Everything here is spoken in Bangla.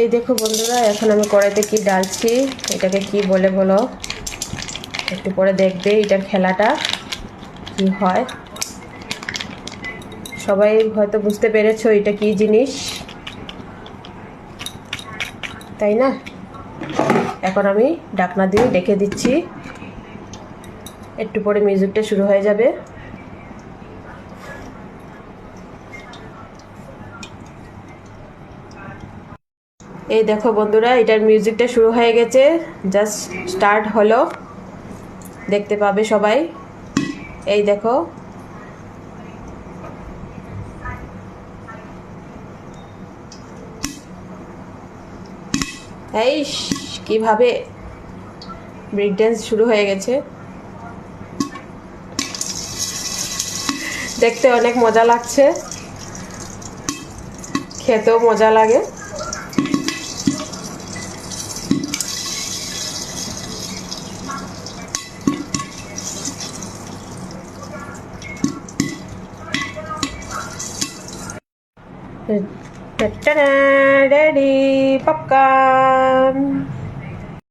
এই দেখো বন্ধুরা, এখন আমি কড়াইতে কি ডালছি, এটাকে কি বলে বলো? একটু পরে দেখবে এটার খেলাটা কি হয়। সবাই হয়তো বুঝতে পেরেছ এটা কি জিনিস। তাই না? এখন আমি ডাকনা দিয়ে ডেকে দিচ্ছি। একটু পরে মিউজিকটা শুরু হয়ে যাবে। এই দেখো বন্ধুরা, এটার মিউজিকটা শুরু হয়ে গেছে। জাস্ট স্টার্ট হলো। দেখতে পাবে সবাই। এই দেখো। এই কীভাবে ব্রেক ড্যান্স শুরু হয়ে গেছে। দেখতে অনেক মজা লাগছে। খেতেও মজা লাগে। Ta-da-da-dee, popcorn.